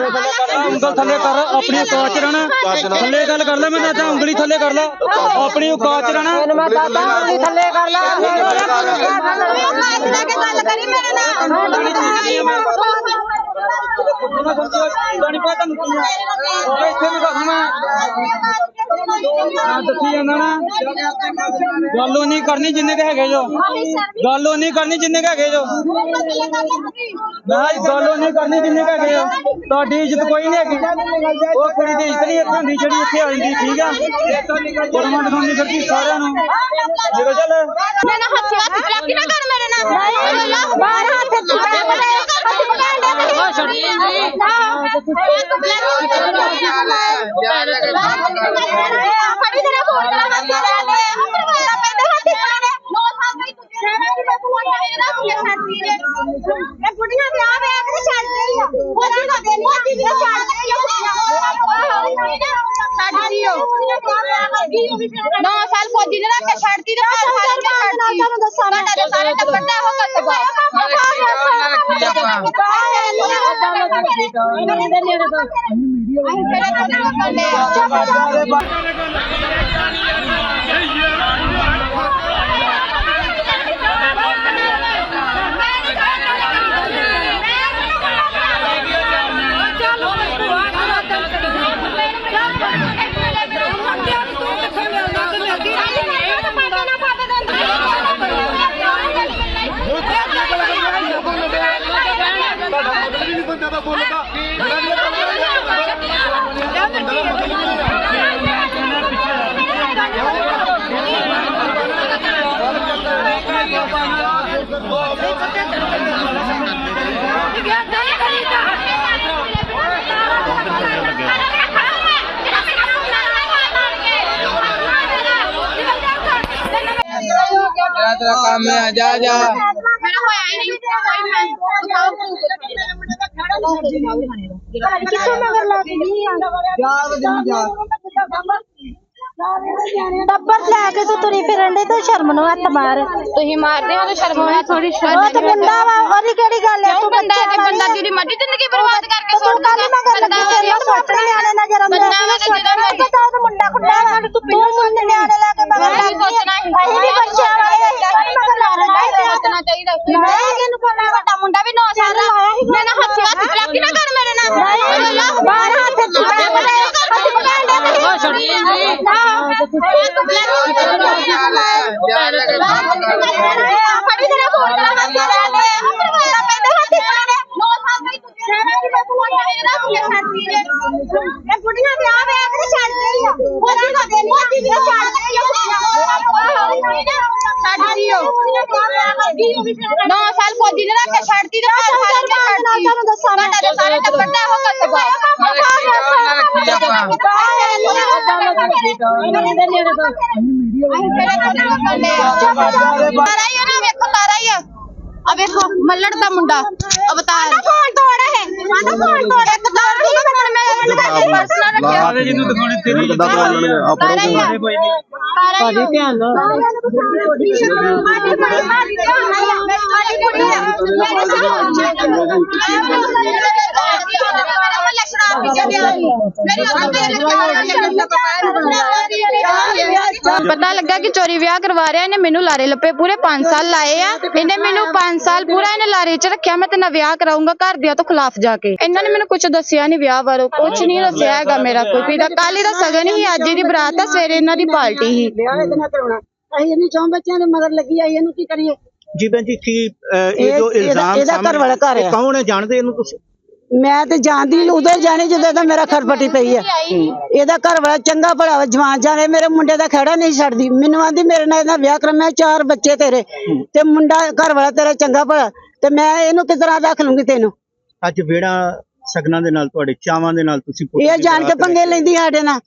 ਉਂਗਲ ਥੱਲੇ ਕਰ ਆਪਣੀ ਔਕਾਤ ਚ ਰਹਿਣਾ। ਥੱਲੇ ਗੱਲ ਕਰ ਲੈ ਮੈਂ ਦੱਸਦਾ ਉਂਗਲੀ ਥੱਲੇ ਕਰ ਲੈ। ਆਪਣੀ ਔਕਾਤ ਚ ਰਹਿਣਾ ਮੈਂ ਦਾਦਾ ਉਂਗਲੀ ਥੱਲੇ ਕਰ। ਲਾ। ਲੈ ਕੇ ਗੱਲ ਕਰੀ ਮੇਰੇ ਉਹਨਾਂ ਸੰਜੀ ਜਾਣੀ ਪਤਾ ਤੁਹਾਨੂੰ ਕੀ ਆ ਉਹ ਇੱਥੇ ਵੀ ਦੱਸ ਮੈਂ ਮੈਂ ਦੱਸੀ ਜਾਂਦਾ ਨਾ ਗੱਲ ਉਹ ਨਹੀਂ ਕਰਨੀ ਜਿੰਨੇ ਕ ਹੈਗੇ ਜੋ ਗੱਲ ਉਹ ਨਹੀਂ। ਕਰਨੀ ਜਿੰਨੇ ਕ ਹੈਗੇ ਜੋ ਮੈਂ ਗੱਲ ਉਹ ਨਹੀਂ ਕਰਨੀ ਜਿੰਨੇ ਕ ਹੈਗੇ ਜੋ ਤੁਹਾਡੀ ਇੱਜ਼ਤ ਕੋਈ ਨਹੀਂ ਹੈਗੀ ਉਹ ਕੁੜੀ ਦੀ ਇੱਜ਼ਤ ਨਹੀਂ ਇੱਥੇ ਹੁੰਦੀ ਜਿਹੜੀ ਇੱਥੇ ਆ ਜਾਂਦੀ ਠੀਕ ਆ ਕੁੜਮਾਂ ਦਿਖਾਉਣੀ ਫਿਰਦੀ ਸਾਰਿਆਂ ਨੂੰ ਨਿਕਲ ਚੱਲ ਮੈਂ ਨਾ ਹੱਥ ਹੱਥ ਚਲਾਕੀ ਨਾ ਕਰ ਮੇਰੇ ਨਾਲ 9 ਸਾਲ ਫੌਜੀ ਨੇ ਰੱਖ ਕੇ ਛੱਡਦੀ ਤੇ 5 ਸਾਲ ਕੇ ਛੱਡਦੀ ਤੁਹਾਨੂੰ ਦੱਸਾਂ ਮੈਂ ਤੁਹਾਡੇ ਸਾਰੇ ਟੱਬਰ ਦਾ ਇਹੋ ਮੀਡੀਆ ਵਾਲੇ तेरा तेरा काम में आ जा जा ਕਿੱਥੋਂ ਮਗਰ ਲਾ ਕੇ ਨਹੀਂ ਆਂਦਾ ਟੱਬਰ ਲੈ ਕੇ ਤੂੰ ਤੁਰੀ ਫਿਰਨ ਦੇ ਤੂੰ ਸ਼ਰਮ ਨੂੰ ਹੱਥ ਮਾਰ। ਤੁਸੀਂ ਮਾਰਦੇ ਹੋ ਤਾਂ ਸ਼ਰਮ ਹੋਇਆ ਥੋੜੀ ਉਹ ਤੇ ਮੁੰਡਾ ਵਾ ਉਹਦੀ ਕਿਹੜੀ ਗੱਲ ਹੈ ਤੂੰ ਬੰਦਾ ਤੇ ਬੰਦਾ ਜਿਹੜੀ ਮਰਜ਼ੀ ਜ਼ਿੰਦਗੀ ਬਰਬਾਦ ਕਰਕੇ ਤੂੰ ਕੱਲ ਮਗਰ ਲੱਗੀ ਤੇਰੇ ਨੂੰ ਆਪਣੇ ਨਿਆਣੇ ਨਜ਼ਰ ਆਉਂਦੇ ਬੰਦਾ ਵਾ ਤੇ ਜਿਹੜਾ ਮਰਜ਼ੀ ਪਤਾ ਉਹ ਮੁੰਡਾ ਖੁੱਡਾ ਵਾ। ਤੂੰ ਮੁੰਡੇ ਨਿਆਣੇ ਲੈ ਕੇ ਮਗਰ ਲੱਗੀ ਸੋਚਣਾ ਹੀ ਅਸੀਂ ਵੀ ਬੱਚਿਆਂ ਵਾਲੇ ਅਸੀਂ ਮਗਰ ਲਾ ਲੈਣਾ ਸੋਚਣਾ ਚਾਹੀਦਾ। ਨਹੀਂ ਇਹਨੂੰ ਪਤਾ ਵੱਡਾ ਮੁੰਡਾ ਨੌ ਸਾਲ ਫੌਜੀ ਨੇ ਰੱਖ ਕੇ ਛੱਡਦੀ ਤੇ ਤੁਹਾਨੂੰ ਦੱਸਾਂ ਮੈਂ ਸਾਰੇ ਟੱਬਰ ਦਾ ਇਹੋ ਕਸਬਾ ਤਾਰਾ ਹੀ ਆ ਨਾ ਵੇਖੋ ਤਾਰਾ ਹੀ ਆ। ਆ ਵੇਖੋ ਮੱਲੜ ਦਾ ਮੁੰਡਾ ਅਵਤਾਰ। ਫੋਨ ਤੋੜਾ ਹੈ। ਆਂਦਾ ਫੋਨ ਤੋੜਾ ਇੱਕ ਤਾਰ ਦੀ ਫੋਨ ਮੈਂ ਆਪਣੇ ਪਰਸ ਨਾਲ ਰੱਖਿਆ ਸਾਰੇ ਜਿਹਨੂੰ ਦਿਖਾਉਣੇ ਤੇਰੀ ਇੱਜ਼ਤ ਕਿੱਦਾਂ ਬਣਾ ਲੈਣਗੇ ਆਪਾਂ ਤਾਰਾ ਹੀ ਆ ਕੋਈ ਨਹੀਂ। ਤਾਰਾ ਹੀ। ਆ ਧਿਆਨ ਨਾਲ ਪਤਾ ਲੱਗਾ ਕਿ ਚੋਰੀ ਵਿਆਹ ਕਰਵਾ ਰਿਹਾ ਇਹਨੇ ਮੈਨੂੰ ਲਾਰੇ ਲੱਪੇ ਪੂਰੇ 5 ਸਾਲ ਲਾਏ ਆ। ਇਹਨੇ ਮੈਨੂੰ 5 ਸਾਲ ਪੂਰਾ ਇਹਨੇ ਲਾਰੇ 'ਚ ਰੱਖਿਆ ਮੈਂ ਤੇ ਨਾ ਵਿਆਹ ਕਰਾਉਂਗਾ ਘਰਦਿਆਂ ਤੋਂ ਖਿਲਾਫ ਜਾ ਕੇ। ਇਹਨਾਂ ਨੇ ਮੈਨੂੰ ਕੁਝ ਦੱਸਿਆ ਨਹੀਂ ਵਿਆਹ ਬਾਰੇ ਕੁਝ ਨਹੀਂ ਦੱਸਿਆ ਹੈਗਾ ਮੇਰਾ ਕੋਈ। ਵੀ ਦਾ ਕੱਲ ਹੀ ਦਾ ਸਗਨ ਹੀ ਅੱਜ ਦੀ ਬਰਾਤ ਆ ਸਵੇਰੇ ਇਹਨਾਂ ਦੀ ਪਾਰਟੀ ਸੀ ਵਿਆਹ ਇਹਦੇ ਨਾਲ ਕਰਾਉਣਾ। ਅਸੀਂ ਇਹਨੂੰ ਚੌਂ ਬੱਚਿਆਂ ਦੇ ਮਗਰ ਲੱਗੀ ਆਈ ਇਹਨੂੰ ਕੀ ਕਰੀਏ? ਜੀ ਜੀ ਕੀ ਅਹ, ਇਹ ਇਹ- ਜੋ ਇਹਦਾ- ਇਲਜ਼ਾਮ ਇਹਦਾ ਸਾਹਮਣੇ- ਘਰ ਵਾਲਾ ਘਰ ਇਹ ਆ। ਕੌਣ ਹੈ? ਜਾਣਦੇ ਇਹਨੂੰ ਤੁਸੀਂ? ਮੈਂ ਤੇ ਜਾਣਦੀ ਉਦੋਂ ਹੀ ਜਾਣੀ ਜਦੋਂ ਦਾ ਮੇਰਾ ਖਰਪਟੀ ਪਈ ਆ ਇਹਦਾ ਘਰ ਵਾਲਾ ਚੰਗਾ ਭਲਾ ਜਵਾਨ ਜਾਣੇ ਮੇਰੇ ਮੁੰਡੇ ਦਾ ਖੜਾ ਨਹੀਂ ਛੱਡਦੀ। ਮੈਨੂੰ ਆਂਦੀ ਮੇਰੇ ਨਾਲ ਇਹਦਾ ਵਿਆਹ ਕਰ ਮੈਂ ਚਾਰ ਬੱਚੇ ਤੇਰੇ। ਤੇ ਮੁੰਡਾ ਘਰ ਵਾਲਾ ਤੇਰਾ ਚੰਗਾ ਭਲਾ। ਤੇ ਮੈਂ ਇਹਨੂੰ ਕਿਸ ਤਰ੍ਹਾਂ ਰੱਖ ਲੂੰਗੀ ਤੈਨੂੰ? ਅੱਜ ਵਿਹੜਾ ਸਗਨਾਂ ਦੇ ਨਾਲ ਤੁਹਾਡੇ ਚਾਵਾਂ ਦੇ ਨਾਲ ਤੁਸੀਂ ਇਹ ਜਾਣ ਕੇ ਪੰਗੇ ਲੈਂਦੀ ਸਾਡੇ ਨਾਲ।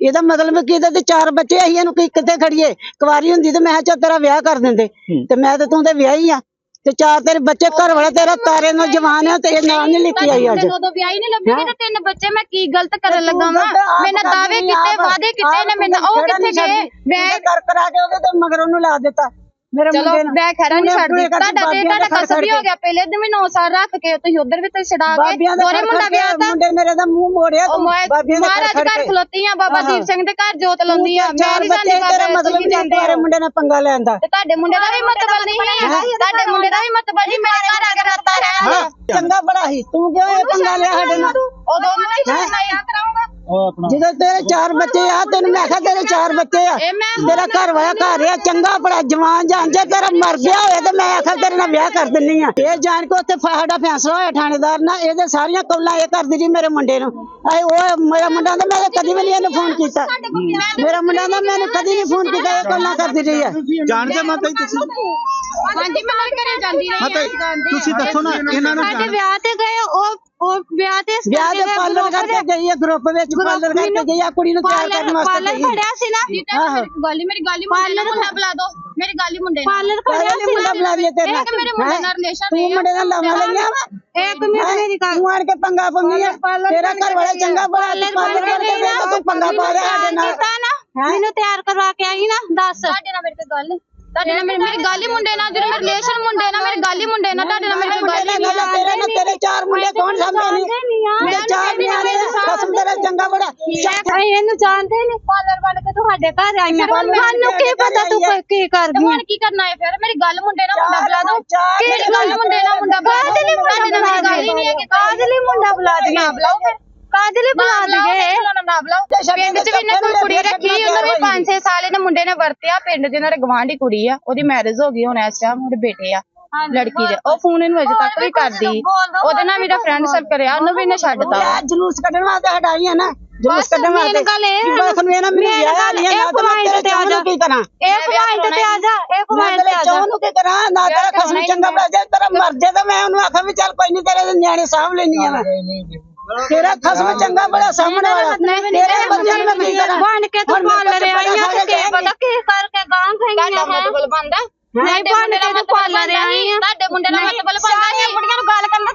ਇਹਦਾ ਮਤਲਬ ਕਿ ਇਹਦੇ ਤੇ ਚਾਰ ਬੱਚੇ ਅਸੀਂ ਇਹਨੂੰ ਕਿ- ਕਿੱਥੇ ਖੜੀਏ? ਕੁਵਾਰੀ ਹੁੰਦੀ ਤੇ ਮੈਂ ਕਿਹਾ ਚੱਲ ਤੇਰਾ ਵਿਆਹ ਕਰ ਦਿੰਦੇ। ਤੇ ਮੈਂ ਤੇ ਤੂੰ ਤੇ ਵਿਆਹੀ ਆ। ਤੇ ਚਾਰ ਤੇਰੇ ਬੱਚੇ ਘਰ ਵਾਲਾ ਤੇਰਾ ਤਾਰੇ ਨੂੰ ਜਵਾਨ ਆ ਤੇ ਇਹ ਨਾਲ ਨਹੀਂ ਲਿਖੀ ਆਈ ਅੱਜ। ਉਦੋਂ ਵਿਆਹ ਹੀ ਨਹੀਂ ਲੱਭੀ ਤੇ ਤਿੰਨ ਬੱਚੇ ਮੈਂ ਕੀ ਗਲਤ ਕਰਨ ਲੱਗਾ ਵਾਂ? ਮੈਨੇ ਦਾਅਵੇ ਕੀਤੇ ਵਾਅਦੇ ਕੀਤੇ ਨੇ ਮੈਨੇ ਉਹ ਕਿੱਥੇ ਗਏ? ਮੈਂ ਕਰ ਕਰਾ ਕੇ ਉਹਦੇ ਤੇ ਮਗਰ ਉਹਨੂੰ ਲਾ ਦਿੱਤਾ। ਮੇਰੇ ਚਲੋ ਮੁੰਡੇ ਨੂੰ ਮੈਂ ਖੜਾ ਨਹੀਂ ਛੱਡਦੀ ਤੁਹਾਡਾ ਤੇ ਤੁਹਾਡਾ ਕਸਮ ਵੀ ਹੋ ਗਿਆ ਪਹਿਲੇ ਦਿਨ ਵੀ 9 ਸਾਲ ਰੱਖ ਕੇ ਤੁਸੀਂ ਉਧਰ ਵੀ ਤੇ ਛਡਾ ਕੇ ਦੋਰੇ ਮੁੰਡਾ ਵਿਆਹ ਤਾਂ ਮੁੰਡੇ ਮੇਰੇ ਦਾ ਮੂੰਹ ਮੋੜਿਆ ਤੂੰ ਮੈਂ ਬਾਬਿਆਂ ਦੇ ਮਹਾਰਾਜ ਘਰ ਖਲੋਤੀ ਆ ਬਾਬਾ ਦੀਪ ਸਿੰਘ ਦੇ ਘਰ ਜੋਤ ਲਾਉਂਦੀ ਆ ਮੈਂ ਨਹੀਂ ਜਾਂਦੀ ਤੇਰਾ ਮਤਲਬ ਨਹੀਂ ਤੇਰੇ ਹੋ ਮੁੰਡੇ ਨਾਲ ਪੰਗਾ ਲੈਂਦਾ ਤੇ ਤੁਹਾਡੇ ਮੁੰਡੇ ਦਾ ਵੀ ਮਤਲਬ ਨਹੀਂ ਹੈ। ਤੁਹਾਡੇ ਮੁੰਡੇ ਦਾ ਵੀ ਮਤਲਬ ਨਹੀਂ ਮੇਰੇ ਘਰ ਆ ਕੇ ਰਾਤਾ ਰਹਿਣਾ ਚੰਗਾ ਬੜਾ ਸੀ। ਤੂੰ ਕਿਉਂ ਇਹ ਪੰਗਾ ਲਿਆ ਸਾਡੇ ਨਾਲ? ਕਰਾਉਂਗਾ। ਉਹ ਆਪਣਾ ਜਦੋਂ ਤੇਰੇ ਚਾਰ ਬੱਚੇ ਆ ਤੈਨੂੰ ਮੈਂ ਕਿਹਾ ਤੇਰੇ ਚਾਰ ਬੱਚੇ ਆ। ਇਹ ਮੈਂ ਤੇਰਾ ਘਰ ਵਾਲਾ ਘਰ ਆ ਚੰਗਾ ਬੜਾ ਜਵਾਨ ਜਾਨ ਜੇ ਤੇਰਾ ਮਰ ਗਿਆ ਹੋਇਆ ਤੇ ਮੈਂ ਆਖਰ ਤੇਰੇ ਨਾਲ ਵਿਆਹ ਕਰ ਦਿੰਨੀ ਆ। ਇਹ ਜਾਣ ਕੇ ਉੱਥੇ ਸਾਡਾ ਫੈਸਲਾ ਹੋਇਆ ਥਾਣੇਦਾਰ ਨਾਲ ਇਹਦੇ ਸਾਰੀਆਂ ਕੌਲਾਂ ਇਹ ਕਰਦੀ ਜੀ ਮੇਰੇ ਮੁੰਡੇ ਨੂੰ। ਆਏ ਉਹ ਮੇਰਾ ਮੁੰਡਾ ਤਾਂ ਮੈਂ ਕਦੀ ਵੀ ਨਹੀਂ ਇਹਨੂੰ ਫੋਨ ਕੀਤਾ। ਮੇਰਾ ਮੁੰਡਾ ਤਾਂ ਮੈਨੂੰ ਕਦੀ ਨਹੀਂ ਫੋਨ ਕੀਤਾ ਇਹ ਕੌਲਾਂ ਕਰਦੀ ਰਹੀ ਆ। ਜਾਣ ਕੇ ਮਾਤਾ ਜੀ ਤੁਸੀਂ? ਹਾਂਜੀ ਮੈਂ ਘਰੇ ਜਾਂਦੀ ਰਹੀ ਜੀ, ਤੁਸੀਂ ਦੱਸੋ ਨਾ ਇਹਨਾਂ ਨੂੰ ਸਾਡੇ ਵਿਆਹ ਤੇ ਗਏ ਉਹ ਉਹ ਵਿਆਹ ਤੇ ਵਿਆਹ ਦੇ ਪਾਰਲਰ ਕਰਕੇ ਗਈ ਆ ਗਰੁੱਪ ਵਿੱਚ ਪਾਰਲਰ ਕਰਕੇ ਗਈ ਆ ਕੁੜੀ ਨੂੰ ਤਿਆਰ ਕਰਨ ਵਾਸਤੇ ਪਾਰਲਰ ਗਈ ਖੜਿਆ ਸੀ ਨਾ ਗਾਲੀ ਮੇਰੀ ਗਾਲੀ ਪਾਰਲਰ ਮੁੰਡਾ ਬੁਲਾ ਦੋ ਮੇਰੀ ਗਾਲੀ ਮੁੰਡੇ ਪਾਰਲਰ ਖੜਿਆ ਸੀ ਮੁੰਡਾ ਬੁਲਾ ਲਿਆ ਤੇਰੇ ਨਾਲ। ਇੱਕ ਮੇਰੇ ਮੁੰਡੇ ਨਾਲ ਰਿਲੇਸ਼ਨ ਤੂੰ ਮੁੰਡੇ ਨਾਲ ਲਾਵਾਂ ਲਈਆਂ ਵਾ? ਇੱਕ ਮਿੰਟ ਮੇਰੀ ਗੱਲ ਤੂੰ ਆਣ ਕੇ ਪੰਗਾ ਪੰਗੀ ਆ? ਤੇਰਾ ਘਰ ਵਾਲਾ ਚੰਗਾ ਬੜਾ ਪਾਰਲਰ ਕਰਕੇ ਗਈ ਤਾਂ ਤੂੰ ਪੰਗਾ ਪਾ ਰਿਹਾ ਸਾਡੇ ਨਾਲ। ਕੀਤਾ ਨਾ ਮੈਨੂੰ ਤਿਆਰ ਕਰਵਾ ਕੇ ਆਈ ਨਾ ਦੱਸ। ਤੁਹਾਡੇ ਨਾਲ ਮੇਰੇ ਤੇ ਗੱਲ ਤੁਹਾਡੇ ਨਾਲ ਮੇਰੀ ਮੇਰੀ ਗਾਲੀ ਮੁੰਡੇ ਨਾਲ ਮੇਰੇ ਰਿਲੇਸ਼ਨ ਮੁੰਡੇ ਨਾਲ ਮੇਰੀ ਗਾਲੀ ਮੁੰਡੇ ਨਾਲ ਤੁਹਾਡੇ ਨਾਲ ਮੇਰੀ ਕੋਈ ਗੱਲ ਮੁੰਡੇ ਨਹੀਂ ਨਾਲ ਤੇਰੇ ਨਾਲ ਤੇਰੇ ਚਾਰ ਮੁੰਡੇ ਕੌਣ ਸਾਹਮਣੇ ਨੇ ਮੇਰੇ ਚਾਰ ਨਿਆਣੇ ਆ ਕਸਮ ਤੇਰਾ ਚੰਗਾ ਬੜਾ ਅਸੀਂ ਇਹਨੂੰ ਜਾਣਦੇ ਨਹੀਂ ਪਾਰਲਰ ਬਣ ਕੇ ਤੁਹਾਡੇ ਘਰ ਆਈਆਂ ਸਾਨੂੰ ਕੀ ਪਤਾ ਤੂੰ ਕੀ- ਕੀ ਕਰਦੀ ਹੁਣ ਕੀ ਕਰਨਾ ਹੈ ਫਿਰ? ਮੇਰੀ ਗੱਲ ਮੁੰਡੇ ਨਾਲ ਮੁੰਡਾ ਬੁਲਾ ਦੋ। ਮੇਰੀ ਗੱਲ ਮੁੰਡੇ ਨਾਲ ਮੁੰਡਾ ਬੁਲਾ ਦੋ। ਕਾਹਦੇ ਲਈ ਮੁੰਡਾ ਬੁਲਾ ਗੱਲ ਹੀ ਨਹੀਂ ਹੈ ਕਿ ਕਾਹਦੇ ਲਈ ਮੁੰਡਾ ਬੁਲਾ ਦੇ ਨਾ ਬੁਲਾਓ ਫਿਰ। ਕਾਹਦੇ ਲਈ ਬੁਲਾ ਦਈਏ? ਨਾ ਬੁਲਾਓ। ਪਿੰਡ 'ਚ ਵੀ ਇਹਨੇ ਕੋਈ ਕੁੜੀ ਰੱਖੀ ਉਹਨੂੰ ਵੀ 5-6 ਸਾਲ ਇਹਨੇ ਮੁੰਡੇ ਨੇ ਵਰਤਿਆ। ਪਿੰਡ 'ਚ ਇਹਨਾਂ ਦੇ ਗਵਾਂਢੀ ਕੁੜੀ ਆ ਉਹਦੀ ਮੈਰਿਜ ਹੋ ਗਈ ਹੁਣ ਇਸ ਟਾਈਮ ਉਹਦੇ ਬੇਟੇ ਆ ਲੜਕੀ ਦੇ। ਉਹ ਫੋਨ ਇਹਨੂੰ ਅਜੇ ਤੱਕ ਵੀ ਕਰਦੀ। ਉਹਦੇ ਨਾਲ ਮੇਰਾ ਫਰੈਂਡ ਉਹਨੂੰ ਵੀ ਇਹਨੇ ਛੱਡਤਾ। ਜਲੂਸ ਕੱਢਣ ਵਾਸਤੇ ਹਟਾਈਆਂ ਨਾ। ਜਲੂਸ ਕੱਢਣ ਵਾਸਤੇ ਗੱਲ ਇਹ ਬਸ ਨੂੰ ਇਹਨਾਂ ਮੈਨੂੰ main ਵਿਆਹ ਗੱਲ ਨਹੀਂ ਇਹ ਨਾ ਤਾਂ ਤੇਰੇ ਤੇ ਆ ਜਾ। ਨੂੰ ਕੀ ਕਰਾਂ? ਇਹ ਪੁਆਇੰਟ ਤੇ ਆ ਜਾ ਇਹ ਪੁਆਇੰਟ ਤੇ ਆ ਜਾ ਚਾਹ ਨੂੰ ਕੀ ਕਰਾਂ? ਨਾ ਤੇਰਾ ਖਸਮ ਚੰਗਾ ਬੜਾ ਜੇ ਤੇਰਾ ਮਰ ਜੇ ਤਾਂ ਮੈਂ ਉਹਨੂੰ ਆਖਾਂ ਵੀ ਚੱਲ ਕੋਈ ਨਹੀਂ ਤੇਰੇ ਨਿਆਣੇ ਸਾਂਭ ਲੈਣੀ ਆ ਮੈਂ। ਤੇਰਾ ਖਸਮ ਚੰਗਾ ਬੜਾ ਸਾਹਮਣੇ ਵਾਲਾ। ਤੇਰੇ ਬੱਚਿਆਂ ਨੂੰ ਕੀ ਕਰਾਂ? ਬਣ ਕੇ ਤੂੰ ਪਾਲ ਬੱਚੇ ਰਿਹਾ ਬੜੇ ਆ ਤੇ ਸਾਰੇ ਪਤਾ ਕੀ ਕਰਕੇ ਗਾਂ ਖਾਈਆਂ ਹੈ? ਮਤਲਬ ਬੰਦਾ? ਨਹੀਂ ਬਣ ਕੇ ਤੂੰ ਪਾਲ ਰਿਹਾ ਆ। ਤੁਹਾਡੇ ਮੁੰਡੇ ਦਾ ਮਤਲਬ ਬੰਦਾ ਸੀ ਮੁੰਡਿਆਂ ਨੂੰ ਗੱਲ ਕਰਨਾ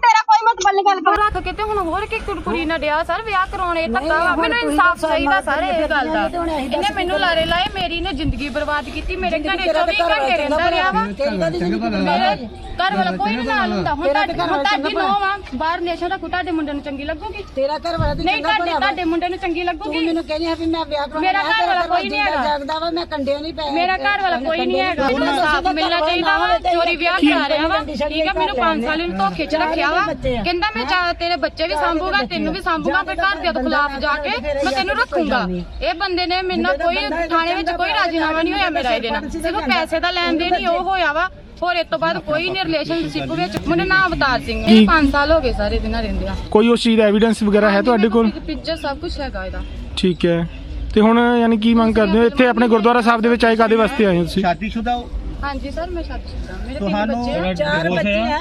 ਨਹੀਂ ਕਰ ਰੱਖ ਕੇ ਤੇ ਹੁਣ ਹੋਰ ਕੀ ਕੁੜਕੁੜੀ ਨਾ ਡਿਆ ਸਰ ਵਿਆਹ ਕਰਾਉਣੇ ਧੱਕਾ ਵਾ ਮੈਨੂੰ ਇਨਸਾਫ ਚਾਹੀਦਾ ਸਰ ਇਹ ਗੱਲ ਦਾ। ਇਹਨੇ ਮੈਨੂੰ ਲਾਰੇ ਲਾਏ ਮੇਰੀ ਨੇ ਜ਼ਿੰਦਗੀ ਬਰਬਾਦ ਕੀਤੀ ਮੇਰੇ ਘਰੇ 24 ਘੰਟੇ ਰਹਿੰਦਾ ਰਿਹਾ ਵਾ। ਮੇਰੇ ਘਰ ਵਾਲਾ ਕੋਈ ਨਹੀਂ ਨਾਲ ਹੁੰਦਾ ਹੁਣ ਤੁਹਾਡੀ ਹੁਣ ਤੁਹਾਡੀ ਨੋ ਆ ਬਾਹਰ ਨੇਸ਼ਨ ਰੱਖੂ ਤੁਹਾਡੇ ਮੁੰਡੇ ਨੂੰ ਚੰਗੀ ਲੱਗੂਗੀ? ਤੇਰਾ ਘਰ ਵਾਲਾ ਤੇ ਨਹੀਂ ਤੁਹਾਡੇ ਤੁਹਾਡੇ ਮੁੰਡੇ ਨੂੰ ਚੰਗੀ ਲੱਗੂਗੀ? ਮੈਨੂੰ ਕਹਿੰਦੀ ਆ ਵੀ ਮੈਂ ਵਿਆਹ ਕਰਾਉਣਾ। ਮੇਰਾ ਘਰ ਵਾਲਾ ਕੋਈ ਨਹੀਂ ਹੈਗਾ। ਜਾਗਦਾ ਵਾ ਮੈਂ ਕੰਡਿਓ ਨਹੀਂ ਪੈ ਮੇਰਾ ਘਰ ਵਾਲਾ ਕੋਈ ਨਹੀਂ ਹੈਗਾ। ਇਨਸਾਫ ਮਿਲਣਾ ਚਾਹੀਦਾ ਵਾ ਚੋਰੀ ਵਿਆਹ ਕਰਾ ਰਿਹਾ ਵਾ। ਠੀਕ ਆ ਮੈਨੂੰ 5 ਸਾਲ ਇਹਨੂੰ ਧੋਖੇ 'ਚ ਰੱਖਿਆ ਵਾ। ਕਹਿੰਦਾ ਮੈਂ ਤੇਰੇ ਬੱਚੇ ਵੀ ਸੰਭੂਗਾ ਤੈਨੂੰ ਵੀ ਸੰਭੂਗਾ ਤੇ ਘਰ ਦੇ ਖਿਲਾਫ ਜਾ ਕੇ ਮੈਂ ਤੈਨੂੰ ਰੱਖੂੰਗਾ। ਇਹ ਬੰਦੇ ਨੇ ਮੇਰੇ ਕੋਈ ਥਾਣੇ ਵਿੱਚ ਕੋਈ ਰਾਜੀਨਾਮਾ ਨਹੀਂ ਹੋਇਆ ਮੇਰਾ ਇਹਦੇ ਨਾਲ। ਸਿਰਫ ਪੈਸੇ ਦਾ ਲੈਣ ਦੇਣ ਹੀ ਉਹ ਹੋਇਆ ਵਾ। ਹੋਰ ਇਸ ਤੋਂ ਬਾਅਦ ਕੋਈ ਨਹੀਂ ਰਿਲੇਸ਼ਨਸ਼ਿਪ ਵਿੱਚ। ਮੁੰਡਾ ਨਾਮ ਅਵਤਾਰ ਸਿੰਘ ਇਹ 5 ਸਾਲ ਹੋ ਗਏ ਸਾਰੇ ਦਿਨਾਂ ਰਹਿੰਦੇ ਆ ਕੋਈ ਉਸ ਚੀਜ਼ ਦਾ ਐਵੀਡੈਂਸ ਵਗੈਰਾ ਹੈ ਤੁਹਾਡੇ ਕੋਲ? ਪਿਕਚਰ ਸਭ ਕੁਝ ਹੈਗਾ ਇਹਦਾ। ਠੀਕ ਹੈ। ਤੇ ਹੁਣ ਯਾਨੀ ਕੀ ਮੰਗ ਕਰਦੇ ਹੋ? ਇੱਥੇ ਆਪਣੇ ਗੁਰਦੁਆਰਾ ਸਾਹਿਬ ਦੇ ਵਿੱਚ ਆਏ ਕਾਦੇ ਵਾਸਤੇ ਆਏ ਹੋ ਤੁਸੀਂ? ਸ਼ਾਦੀशुदा ਹੋ? ਹਾਂਜੀ ਸਰ ਮੈਂ ਸ਼ਾਦੀशुदा। ਮੇਰੇ ਤਿੰਨ ਬੱਚੇ ਚਾਰ ਬੱਚੇ ਆ।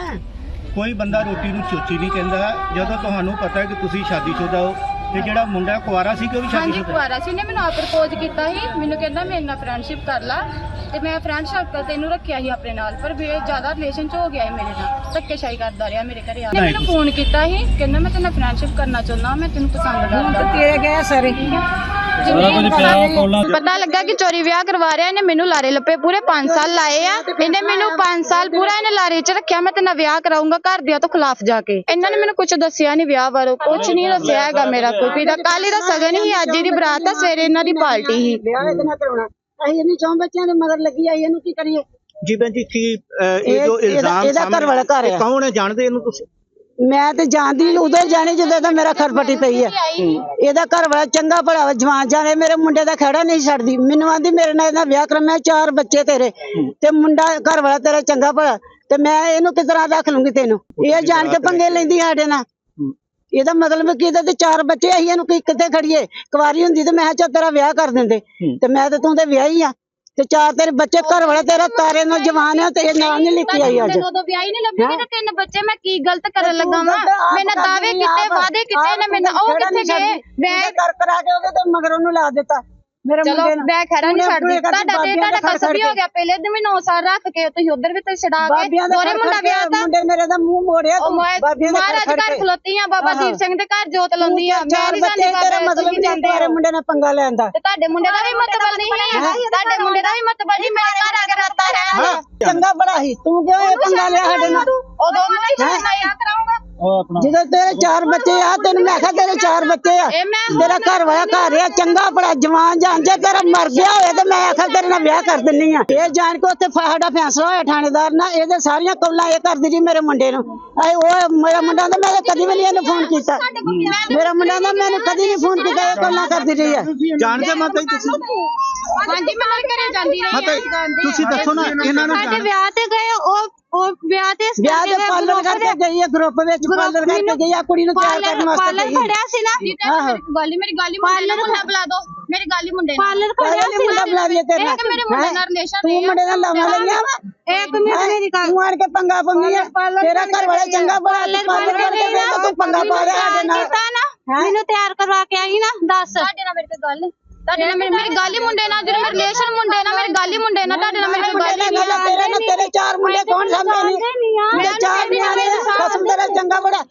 ਕੋਈ ਬੰਦਾ ਰੋਟੀ ਨੂੰ ਚੋਚੀ ਨਹੀਂ ਕਹਿੰਦਾ। ਜਦੋਂ ਤੁਹਾਨੂੰ ਪਤਾ ਹੈ ਕਿ ਤੁਸੀਂ ਸ਼ਾਦੀशुदा ਹੋ ਤੇ ਜਿਹੜਾ ਮੁੰਡਾ ਕੁਆਰਾ ਸੀ ਕਿ ਉਹ ਵੀ ਹਾਂਜੀ ਸ਼ਾਦੀशुदा ਕੁਆਰਾ ਸੀ। ਨੇ ਮੈਨੂੰ ਆਪ ਪ੍ਰਪੋਜ਼ ਕੀਤਾ ਸੀ। ਮੈਨੂੰ ਕਹਿੰਦਾ ਮੇਰੇ ਨਾਲ ਫਰੈਂਡਸ਼ਿਪ ਕਰ ਲਾ। ਤੇ ਮੈਂ ਫਰੈਂਡਸ਼ਿਪ ਕਰ ਤੈਨੂੰ ਰੱਖਿਆ ਸੀ ਆਪਣੇ ਨਾਲ। ਪਰ ਵੀ ਇਹ ਜ਼ਿਆਦਾ ਰਿਲੇਸ਼ਨ ਚ ਹੋ ਗਿਆ ਸੀ ਮੇਰੇ ਨਾਲ। ਧੱਕੇਸ਼ਾਹੀ ਕਰਦਾ ਰਿਹਾ ਮੇਰੇ ਘਰੇ ਆ ਕੇ। ਮੈਨੂੰ ਫੋਨ ਕੀਤਾ ਸੀ। ਕਹਿੰਦਾ ਮੈਂ ਤੇਰੇ ਫਰੈਂਡਸ਼ਿਪ ਕਰਨਾ ਚਾਹੁੰਦਾ ਮੈਂ ਤੈਨੂੰ ਪਸੰਦ ਕਰਦਾ ਤੇਰੇ ਗਏ ਸਾਰੇ। ਸਾਰਾ ਕੁਝ ਪਿਆ ਕੋਲਾਂ ਪਤਾ ਲੱਗਾ ਕਿ ਚੋਰੀ ਵਿਆਹ ਕਰਵਾ ਰਿਹਾ ਇਹਨੇ ਮੈਨੂੰ ਲਾਰੇ ਲੱਪੇ ਪੂਰੇ 5 ਸਾਲ ਲਾਏ ਆ। ਇਹਨੇ ਮੈਨੂੰ 5 ਸਾਲ ਪੂਰਾ ਇਹਨੇ ਲਾਰੇ 'ਚ ਰੱਖਿਆ ਮੈਂ ਤੇ ਨਾ ਵਿਆਹ ਕਰਾਉਂਗਾ ਘਰਦਿਆਂ ਤੋਂ ਖਿਲਾਫ ਜਾ ਕੇ। ਇਹਨਾਂ ਨੇ ਮੈਨੂੰ ਕੁਝ ਦੱਸਿਆ ਨਹੀਂ ਵਿਆਹ ਬਾਰੇ ਕੁਝ ਨਹੀਂ ਦੱਸਿਆ ਹੈਗਾ ਮੇਰਾ ਕੋਈ ਵੀ। ਦਾ ਕੱਲ ਹੀ ਦਾ ਸਗਨ ਹੀ ਅੱਜ ਦੀ ਬਰਾਤ ਆ ਸਵੇਰੇ ਇਹਨਾਂ ਦੀ ਪਾਰਟੀ ਸੀ ਵਿਆਹ ਇਹਦੇ ਨਾਲ ਕਰਾਉਣਾ। ਅਸੀਂ ਇਹਨੂੰ ਚੌਂ ਬੱਚਿਆਂ ਦੇ ਮਗਰ ਲੱਗੀ ਆਈ ਇਹਨੂੰ ਕੀ ਕਰੀਏ? ਜੀ ਭੈਣ ਜੀ ਕੀ ਅਹ, ਇਹ ਜੋ ਇਹਦਾ- ਇਲਜ਼ਾਮ ਇਹਦਾ ਘਰ ਵਾਲਾ ਘਰ ਇਹ। ਕੌਣ ਹੈ? ਜਾਣਦੇ ਇਹਨੂੰ ਤੁਸੀਂ? ਮੈਂ ਤੇ ਜਾਂਦੀ ਉਦੋਂ ਜਾਣੀ ਜਦੋਂ ਤਾਂ ਮੇਰਾ ਖਰਪਟੀ ਪਈ ਆ ਇਹਦਾ ਘਰ ਵਾਲਾ ਚੰਗਾ ਭਲਾ ਜਵਾਨ ਜਾਣੇ, ਮੇਰੇ ਮੁੰਡੇ ਦਾ ਖੜਾ ਨਹੀਂ ਛੱਡਦੀ। ਮੈਨੂੰ ਆਂਦੀ, ਮੇਰੇ ਨਾਲ ਇਹਦਾ ਵਿਆਹ ਕਰ ਮੈਂ ਚਾਰ ਬੱਚੇ ਤੇਰੇ, ਤੇ ਮੁੰਡਾ ਘਰ ਵਾਲਾ ਤੇਰਾ ਚੰਗਾ ਭਲਾ, ਤੇ ਮੈਂ ਇਹਨੂੰ ਕਿਸ ਤਰ੍ਹਾਂ ਰੱਖ ਲੂੰਗੀ ਤੈਨੂੰ? ਇਹ ਜਾਣ ਕੇ ਪੰਗੇ ਲੈਂਦੀ ਸਾਡੇ ਨਾਲ। ਇਹਦਾ ਮਤਲਬ ਕਿ ਇਹਦੇ ਤੇ ਚਾਰ ਬੱਚੇ, ਅਸੀਂ ਇਹਨੂੰ ਕਿੱਥੇ ਖੜੀਏ? ਕੁਵਾਰੀ ਹੁੰਦੀ ਤੇ ਮੈਂ ਕਿਹਾ, ਚੱਲ ਤੇਰਾ ਵਿਆਹ ਕਰ ਦਿੰਦੇ। ਤੇ ਮੈਂ ਤੇ ਤੂੰ ਤੇ ਵਿਆਹੀ ਆ। ਤੇ ਚਾਰ ਤੇਰੇ ਬੱਚੇ ਘਰ ਵਾਲਾ ਤੇਰਾ ਤਾਰੇ ਨਾਲ ਜਵਾਨ ਆ ਤੇ ਇਹ ਨਹੀਂ ਲਿਖੀ ਆਈ ਅੱਜ। ਉਦੋਂ ਵਿਆਹ ਹੀ ਨਹੀਂ ਲੱਭੀ ਤੇ ਤਿੰਨ ਬੱਚੇ ਮੈਂ ਕੀ ਗਲਤ ਕਰਨ ਲੱਗਾ ਵਾਂ? ਮੈਂ ਨਾ ਦਾਅਵੇ ਕੀਤੇ ਵਾਅਦੇ ਕੀਤੇ ਨੇ ਮੈਂ ਉਹ ਕਿੱਥੇ ਗਏ? ਮੈਂ ਕਰ ਕਰਾ ਕੇ ਉਹਦੇ ਤੇ ਮਗਰ ਉਹਨੂੰ ਲਾ ਦਿੱਤਾ। ਮੇਰੇ ਚਲੋ ਮੁੰਡੇ ਨੂੰ ਮੈਂ ਖੜਾ ਨਹੀਂ ਛੱਡਦੀ ਤੁਹਾਡਾ ਤੇ ਦਾ ਤੁਹਾਡਾ ਵੀ ਖੜ ਹੋ ਗਿਆ ਪਹਿਲੇ ਦਿਨ ਵੀ 9 ਸਾਲ ਰੱਖ ਕੇ ਤੁਸੀਂ ਉਧਰ ਵੀ ਤੇ ਛਡਾ ਕੇ ਦਾ ਦੋਰੇ ਮੁੰਡਾ ਵਿਆਹ ਤਾਂ ਮੁੰਡੇ ਮੇਰੇ ਦਾ ਮੂੰਹ ਮੋੜਿਆ ਤੂੰ ਬਾਬਿਆਂ ਦਾ ਮਹਾਰਾਜ ਘਰ ਖਲੋਤੀ ਆ ਬਾਬਾ ਦੀਪ ਸਿੰਘ ਦੇ ਘਰ ਜੋਤ ਲਾਉਂਦੀ ਆ ਮੈਂ ਚਾਰ ਨਹੀਂ ਜਾਂਦੀ ਤੇਰਾ ਮਤਲਬ ਨਹੀਂ ਜਾਂਦੇ ਤੇਰੇ ਹੋ। ਮੁੰਡੇ ਨਾਲ ਪੰਗਾ ਲੈਂਦਾ ਤੇ ਤੁਹਾਡੇ ਮੁੰਡੇ ਦਾ ਵੀ ਮਤਲਬ ਨਹੀਂ ਹੈ? ਤੁਹਾਡੇ ਮੁੰਡੇ ਦਾ ਵੀ ਮਤਲਬ ਜੀ ਮੇਰੇ ਘਰ ਆ ਕੇ ਰਾਤਾ ਰਹਿ ਚੰਗਾ ਬੜਾ ਸੀ। ਤੂੰ ਕਿਉਂ ਇਹ ਪੰਗਾ ਲਿਆ ਸਾਡੇ ਨਾਲ? ਉਦੋਂ ਮੈਂ ਹੀ ਛੱਡਣਾ ਕਰਾਉਂਗਾ ਜਦੋਂ ਤੇਰੇ ਚਾਰ ਬੱਚੇ ਆ ਤੈਨੂੰ ਮੈਂ ਕਿਹਾ ਤੇਰੇ ਚਾਰ ਬੱਚੇ ਆ। ਤੇਰਾ ਘਰ ਵਾਲਾ ਘਰ ਆ ਚੰਗਾ ਬੜਾ ਜਵਾਨ ਜਾਨ ਜੇ ਤੇਰਾ ਮਰ ਗਿਆ ਹੋਇਆ ਤੇ ਮੈਂ ਆਖਿਆ ਤੇਰੇ ਨਾਲ ਵਿਆਹ ਕਰ ਦਿੰਨੀ ਆ। ਇਹ ਜਾਣ ਕੇ ਉੱਥੇ ਸਾਡਾ ਫੈਸਲਾ ਹੋਇਆ ਥਾਣੇਦਾਰ ਨਾਲ ਇਹਦੇ ਸਾਰੀਆਂ ਕੌਲਾਂ ਇਹ ਕਰਦੀ ਜੀ ਮੇਰੇ ਮੁੰਡੇ ਨੂੰ। ਆਏ ਉਹ ਮੇਰਾ ਮੁੰਡਾ ਤਾਂ ਮੈਂ ਕਦੀ ਵੀ ਨਹੀਂ ਇਹਨੂੰ ਫੋਨ ਕੀਤਾ। ਮੇਰਾ ਮੁੰਡਾ ਤਾਂ ਮੈਨੂੰ ਕਦੀ ਨਹੀਂ ਫੋਨ ਕੀਤਾ ਇਹ ਕੌਲਾਂ ਕਰਦੀ ਰਹੀ ਆ। ਜਾਣਦੇ ਮਾਤਾ ਜੀ ਤੁਸੀਂ? ਹਾਂਜੀ ਮੈਂ ਘਰੇ ਜਾਂਦੀ ਰਹੀ ਜੀ, ਤੁਸੀਂ ਦੱਸੋ ਨਾ ਇਹਨਾਂ ਨੂੰ ਸਾਡੇ ਵਿਆਹ ਤੇ ਗਏ ਉਹ ਉਹ ਵਿਆਹ ਤੇ ਵਿਆਹ ਦੇ ਪਾਰਲਰ ਕਰਕੇ ਗਈ ਆ ਗਰੁੱਪ ਵਿੱਚ ਪਾਰਲਰ ਕਰਕੇ ਗਈ ਆ ਕੁੜੀ ਨੂੰ ਤਿਆਰ ਕਰਨ ਵਾਸਤੇ ਪਾਰਲਰ ਗਈ। ਖੜਿਆ ਸੀ ਨਾ। ਗਾਲੀ ਮੇਰੀ ਗਾਲੀ ਮੁੰਡੇ ਨਾਲ ਮੁੰਡਾ ਬੁਲਾ ਦੋ। ਮੇਰੀ ਗਾਲੀ ਮੁੰਡੇ ਖੜਿਆ ਪਾਰਲਰ ਸੀ ਮੁੰਡਾ ਬੁਲਾ ਲਿਆ ਤੇਰੇ ਇਹ ਨਾਲ ਕਿ ਮੇਰੇ ਮੁੰਡੇ ਨਾਲ ਰਿਲੇਸ਼ਨ ਤੂੰ ਮੁੰਡੇ ਨਾਲ ਲਾਵਾਂ ਲਈਆਂ? ਵਾ ਇੱਕ ਮਿੰਟ ਮੇਰੀ ਗੱਲ ਤੂੰ ਆਣ ਕੇ ਪੰਗਾ ਪੰਗੀ ਆ। ਤੇਰਾ ਘਰ ਵਾਲਾ ਚੰਗਾ ਬੜਾ ਤੂੰ ਪਾਰਲਰ ਕਰਕੇ ਤੂੰ ਪੰਗਾ ਪਾ ਰਿਹਾ ਸਾਡੇ ਨਾਲ। ਨਾ। ਮੈਨੂੰ ਤਿਆਰ ਕਰਵਾ ਕੇ ਆਈ ਨਾ। ਦੱਸ। ਤੁਹਾਡੇ ਨਾਲ ਮੇਰੇ ਤੇ ਗੱਲ ਤੁਹਾਡੇ ਨਾਲ ਮੇਰੀ ਮੇਰੀ ਗਾਲੀ ਮੁੰਡੇ ਨਾਲ ਜਿਹੜੇ ਮੇਰੇ ਰਿਲੇਸ਼ਨ ਮੁੰਡੇ ਨਾਲ ਮੇਰੀ ਗਾਲੀ ਮੁੰਡੇ ਨਾਲ ਤੁਹਾਡੇ ਨਾਲ ਮੇਰੀ ਕੋਈ ਗੱਲ ਮੁੰਡੇ ਨਹੀਂ ਨਾਲ ਤੇਰੇ ਨਾਲ ਤੇਰੇ ਚਾਰ ਮੁੰਡੇ ਕੌਣ ਸਾਂਭੇ ਨਹੀਂ ਤੇਰੇ ਚਾਰ ਨਿਆਣੇ ਕਸਮ ਤੇਰਾ ਚੰਗਾ ਬੜਾ।